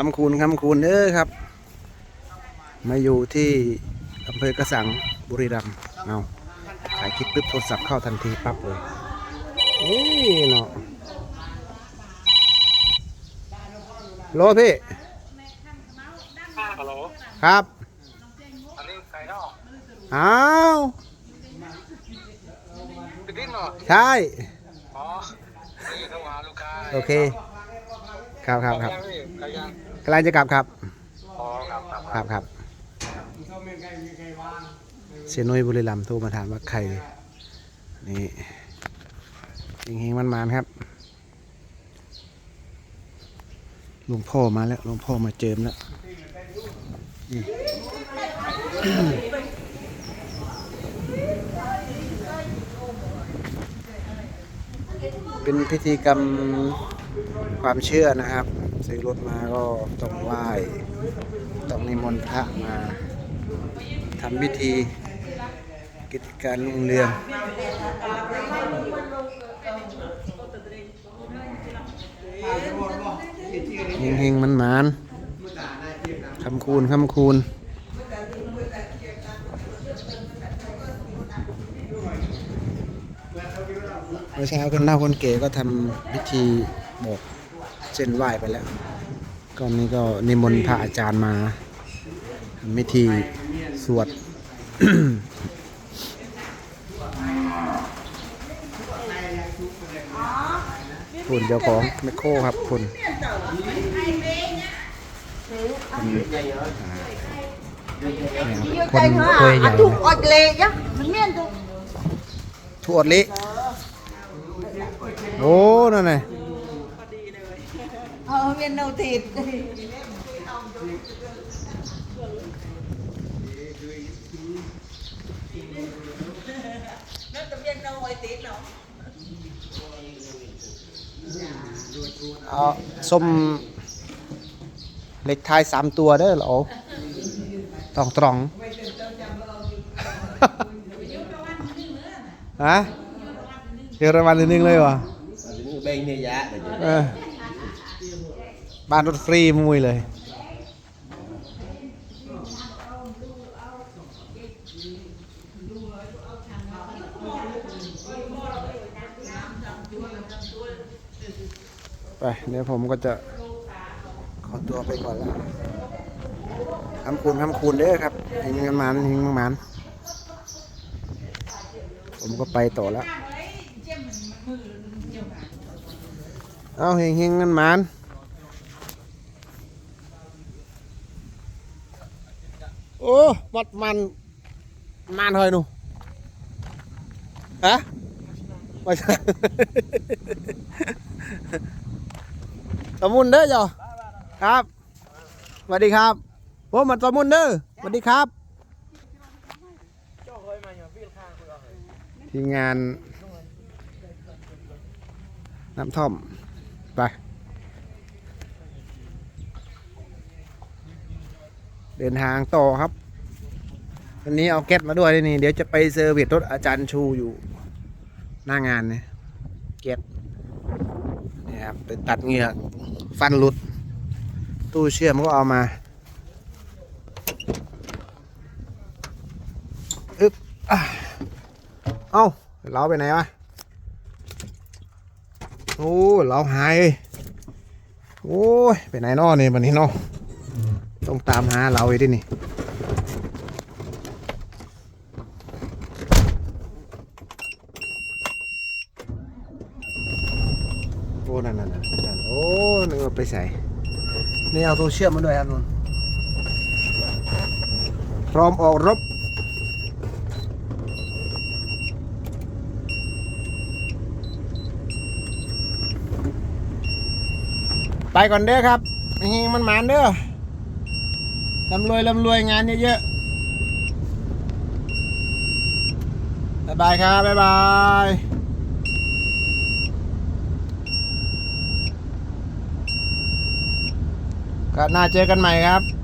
คำคูณคำคูณเด้อครับ มาอยู่ที่อำเภอกระสังบุรีรัมย์เอาถ่ายคลิปปุ๊บโทรศัพท์เข้าทันทีปั๊บเลยนี่เนาะโลพี่ฮัลโหลครับอันนี้ไก่นอกอ้าวติดดิ้นเหรอใช่อ๋อนี่เข้ามาลูกค้าโอเค ครับครับครับ ไก่ย่างพี่ไก่ย่างกำลังจะกลับครับอ๋อครับครับครับครับเสียนุ้ยบุรีรัมย์โทรมาถามว่าใครนี่เฮงๆมันๆครับหลวงพ่อมาแล้วหลวงพ่อมาเจิมแล้วนี่เป็นพิธีกรรมความเชื่อนะครับ ซื้อรถมาก็ต้องไหว้ต้องนิมนต์พระมาทำพิธีกิจการรุ่งเรืองเฮงเฮงมันหมานคำคูณคำคูณเมื่อเช้าคนเฒ่าคนเก๋ก็ทำพิธีบอก เส้นไหว้ไปแล้ว ก็นี้ก็นิมนต์พระอาจารย์มาทำพิธีสวดคุณเจ้าของแมคโครครับคุณคนเคยใหญ่ถูกอดเลยจ้ะมันเมี่ยนถูกทวดลิโอ้นั่นไง เออเมี่ยนเนาติดนั่นจะเมี่ยนเนาไว้ติดเนาะเอาส้มเล็กทายสามตัวเด้อเหรอตรองตรองฮะเดี๋ยวรางวัลที่หนึ่งเลยวะ bên này giá để เออ บ้านรถฟรีมุ้ยเลย ไป เดี๋ยวผมก็จะ ขอตัวไปก่อนแล้วคำคูณคำคูณเด้อครับหิงมันมันหิงมันมันผมก็ไปต่อแล้ว เอาเฮงเฮงมันมัน โอ้บัดมันมันเฮยหนูฮะไม่ใช่ตะมุนเด้อจ้ะครับสวัสดีครับผมมาตะมุนเด้อสวัสดีครับทีมงานน้ำท่อมไป เดินทางต่อครับ วันนี้เอาแก๊สมาด้วยนี่ เดี๋ยวจะไปเซอร์วิสรถอาจารย์ชูอยู่หน้างานเนี่ยแก๊สนี่ครับไปตัดเหงือกฟันหลุด ตู้เชื่อมก็เอามาอึ๊บเอ้าเราไปไหนวะโอ้เราหายโอ้ยไปไหนนอเนี่ยวันนี้เนอ ต้องตามหาเราอีกดินี่โอ้นั่นนั่นนั่นโอ้นึกว่าไปใส่นี่เอาตัวเชื่อมมาด้วยครับนุ่นพร้อมออกรบไปก่อนเด้อครับเฮงมันมานเด้อ ลำรวยลำรวยงานเยอะๆบ๊ายบายครับบ๊ายบายก็น่าเจอกันใหม่ครับ